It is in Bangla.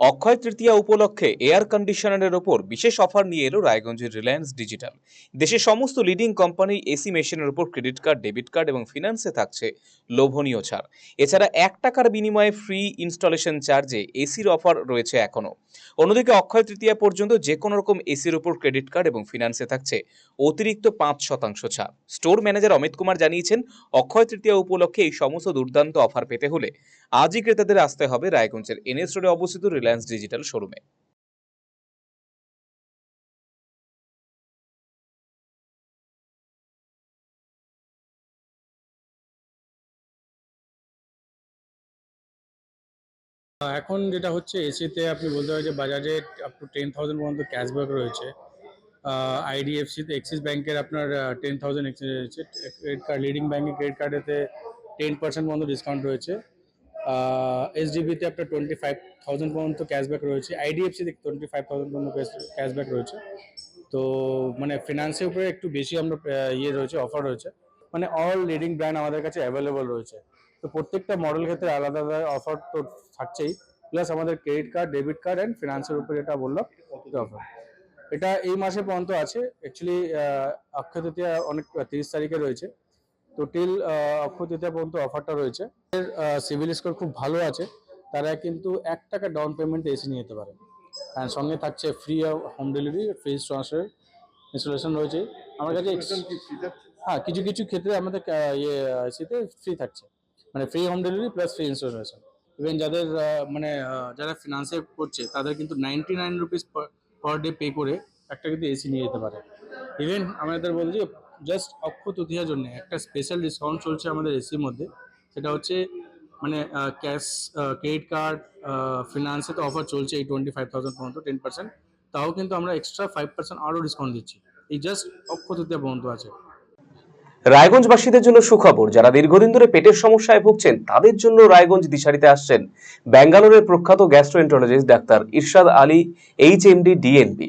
অক্ষয় তৃতীয়া উপলক্ষে এয়ার কন্ডিশনারের ওপর বিশেষ অফার নিয়ে এলো রায়গঞ্জের রিলায়েন্স ডিজিটাল দেশের সমস্ত লিডিং কোম্পানি এসি মেশিনের ওপর ক্রেডিট কার্ড ডেবিট কার্ড এবং ফিনান্সে থাকছে লোভনীয় ছাড়। এছাড়া এক টাকার বিনিময়ে ফ্রি ইনস্টলেশন চার্জে এসির অফার রয়েছে এখনও। অন্যদিকে অক্ষয় তৃতীয়া পর্যন্ত যে কোনো রকম এসির ওপর ক্রেডিট কার্ড এবং ফিনান্সে থাকছে অতিরিক্ত পাঁচ শতাংশ ছাড়। স্টোর ম্যানেজার অমিত কুমার জানিয়েছেন, অক্ষয় তৃতীয়া উপলক্ষে এই সমস্ত দুর্দান্ত অফার পেতে হলে আজই ক্রেতাদের আসতে হবে রায়গঞ্জের এনএস রোডে অবস্থিত রিলায়েন্স ডিজিটাল শোরুমে। এখন যেটা হচ্ছে, এসিতে আপনি বলতে পারেন যে বাজাজে আপ টু টেন থাউজেন্ড পর্যন্ত ক্যাশব্যাক রয়েছে। আইডিএফসিতে এক্সিস ব্যাংকের আপনার টেন থাউজেন্ড রয়েছে। ক্রেডিট কার্ড লিডিং ব্যাংকের ক্রেডিট কার্ডেতে টেন পার্সেন্ট পর্যন্ত ডিসকাউন্ট রয়েছে। এসডিবিতে আপনার টোয়েন্টি ফাইভ থাউজেন্ড পর্যন্ত ক্যাশব্যাক রয়েছে। আইডিএফসি আইডিএফসিতে টোয়েন্টি ফাইভ থাউজেন্ড পর্যন্ত ক্যাশব্যাক রয়েছে। তো মানে ফিনান্সের উপরে একটু বেশি আমরা ইয়ে রয়েছে অফার রয়েছে। মানে অল লিডিং ব্র্যান্ড আমাদের কাছে অ্যাভেলেবল রয়েছে। তো প্রত্যেকটা মডেল ক্ষেত্রে আলাদা আলাদা অফার তো থাকছেই। প্লাস আমাদের credit card debit card and ফিনান্সের উপরে যেটা বললাম অফার এটা এই মাসে পর্যন্ত আছে। অ্যাকচুয়ালি অক্ষয় তৃতীয়া অনেক তিরিশ তারিখে রয়েছে। তো টিল অক্ষয় তৃতীয়া পর্যন্ত অফারটা রয়েছে। সিভিল স্কোর খুব ভালো আছে। তারা কিন্তু এক টাকা ডাউন পেমেন্ট এসে নিয়ে যেতে পারে। আর সঙ্গে থাকছে free home delivery free transfer installation রয়েছে। আমার কাছে হ্যাঁ কিছু কিছু ক্ষেত্রে আমাদের ইয়ে এসিতে ফ্রি থাকছে। মানে free home delivery plus free installation even যাদের মানে যারা ফিনান্সে করছে তাদের কিন্তু ninety nine rupees per day pay করে একটা কিন্তু এসি নিয়ে যেতে পারে। ইভেন আমাদের বলছি জাস্ট অক্ষয় তৃতীয়ার জন্য একটা স্পেশাল ডিসকাউন্ট চলছে আমাদের এসির মধ্যে। সেটা হচ্ছে মানে ক্যাশ ক্রেডিট কার্ড ফিনান্সে তো অফার চলছে এই টোয়েন্টি ফাইভ থাউজেন্ড পর্যন্ত টেন পার্সেন্ট তাও কিন্তু আমরা এক্সট্রা ফাইভ পার্সেন্ট আরও ডিসকাউন্ট দিচ্ছি। এই জাস্ট অক্ষয় তৃতীয়া পর্যন্ত আছে। রায়গঞ্জবাসীদের জন্য সুখবর, যারা দীর্ঘদিন ধরে পেটের সমস্যায় ভুগছেন, তাদের জন্য রায়গঞ্জ দিশারিতে আসছেন ব্যাঙ্গালোরের প্রখ্যাত গ্যাস্ট্রো গ্যাস্ট্রোএন্টারোলজিস্ট ডাক্তার ইরশাদ আলী এইচ এমডি ডিএনবি